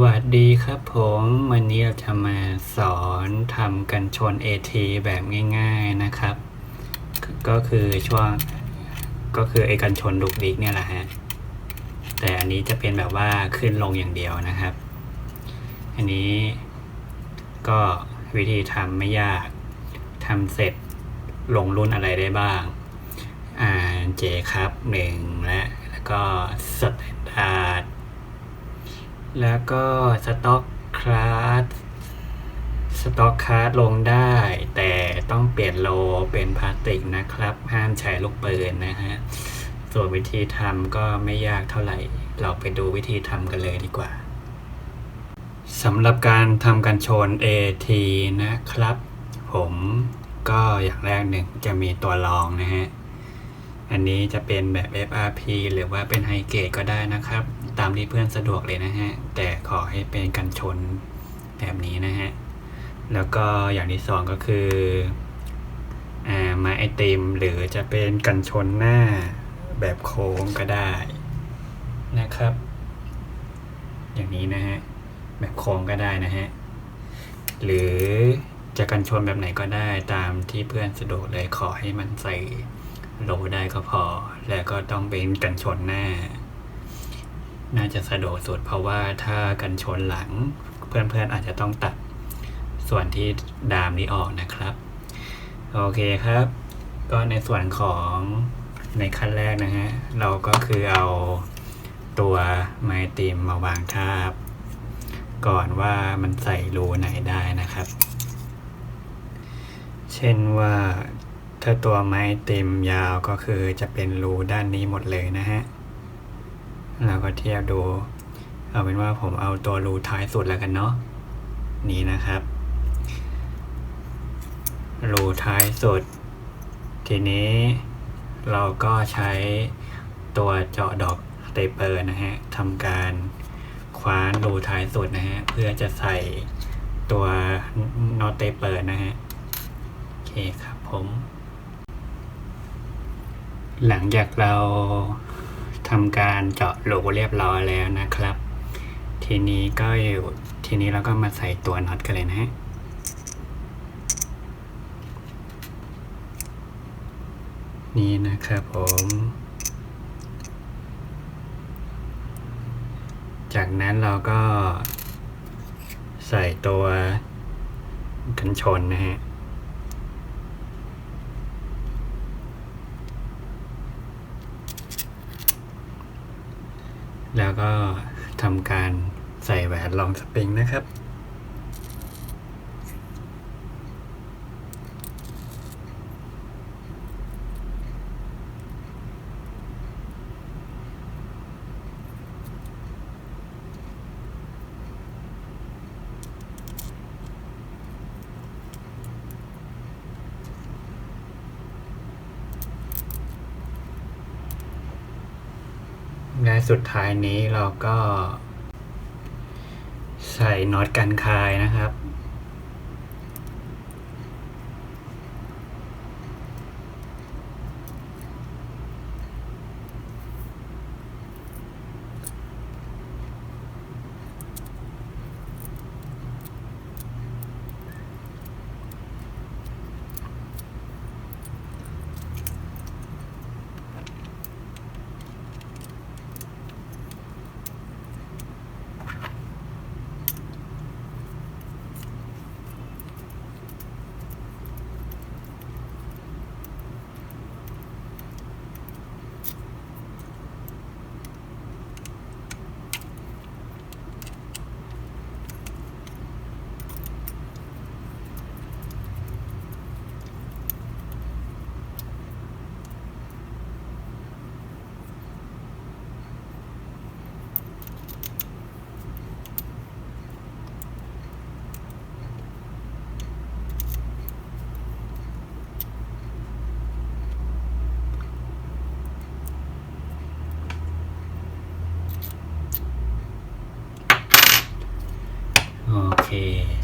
วัสดีครับผมวันนี้เราจะมาสอนทำกันชน AT แบบง่าย ๆนะครับ ก็คือช่วงก็คือไอ้กันชนลูกดิกเนี่ยแหละฮะแต่อันนี้จะเป็นแบบว่าขึ้นลงอย่างเดียวนะครับ อันนี้ก็วิธีทำไม่ยากทำเสร็จลงรุ่นอะไรได้บ้าง อ่าเจครับหนึ่งและแล้วก็สแตนดาร์ด แล้วก็สต็อกคลาสสต็อกคลาสลงได้ แต่ต้องเปลี่ยนโลเป็นพลาสติกนะครับ ห้ามใช้ลูกปืนนะฮะ ส่วนวิธีทำก็ไม่ยากเท่าไหร่ เราไปดูวิธีทำกันเลยดีกว่าสำหรับการทำกันชน AT นะครับ ผมก็อย่างแรกหนึ่งจะมีตัวรองนะฮะ อันนี้จะเป็นแบบ FRP หรือว่าเป็นไฮเกรดก็ได้นะครับ ตามที่เพื่อนสะดวกเลยนะฮะ แต่ขอให้เป็นกันชนแบบนี้นะฮะ แล้วก็อย่างที่สองก็คืออ่าไม้ไอติมหรือจะเป็นกันชนหน้าแบบโค้งก็ได้นะครับ อย่างนี้นะฮะ แบบโค้งก็ได้นะฮะ หรือจะกันชนแบบไหนก็ได้ตามที่เพื่อนสะดวกเลยขอให้มันใส่โลได้ก็พอ แล้วก็ต้องเป็นกันชนหน้า น่าจะสะดวกสุดเพราะว่าถ้ากันชนหลังเพื่อนๆอาจจะต้องตัดส่วนที่ดามนี้ออกนะครับ โอเคครับ ก็ในส่วนของในขั้นแรกนะฮะ เราก็คือเอาตัวไม้ติมมาวางทาบ ก่อนว่ามันใส่รูไหนได้นะครับ เช่นว่าถ้าตัวไม้เต็มยาวก็คือจะเป็นรูด้านนี้หมดเลยนะฮะ เราก็เทียบดู เอาเป็นว่าผมเอาตัวรูท้ายสุดแล้วกันเนาะนี่นะครับ รูท้ายสุด ทีนี้เราก็ใช้ตัวเจาะดอกสเตเปอร์นะฮะทำการคว้านรูท้ายสุดนะฮะ เพื่อจะใส่ตัวน็อตเตเปอร์นะฮะ โอเคครับผม หลังจากเรา ทำการเจาะรูเรียบร้อยแล้วนะครับ ทีนี้ก็อยู่ทีนี้เราก็มาใส่ตัวน็อตกันเลยนะฮะนี่นะครับผม จากนั้นเราก็ใส่ตัวกันชนนะฮะ แล้วก็ทำการใส่แหวนลองสปริงนะครับ และสุดท้ายนี้เราก็ใส่น็อตกันคายนะครับ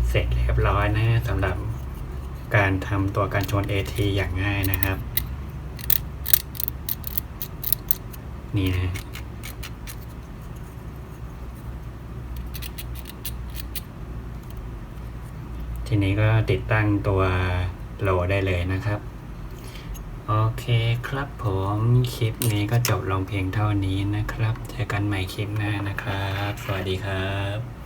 เสร็จเรียบร้อยนะสำหรับการทำตัวการชน AT อย่างง่ายนะครับ นี่นะทีนี้ก็ติดตั้งตัวโหลได้เลยนะครับ โอเคครับผมคลิปนี้ก็จบลงเพียงเท่านี้นะครับ เจอกันใหม่คลิปหน้านะครับ สวัสดีครับ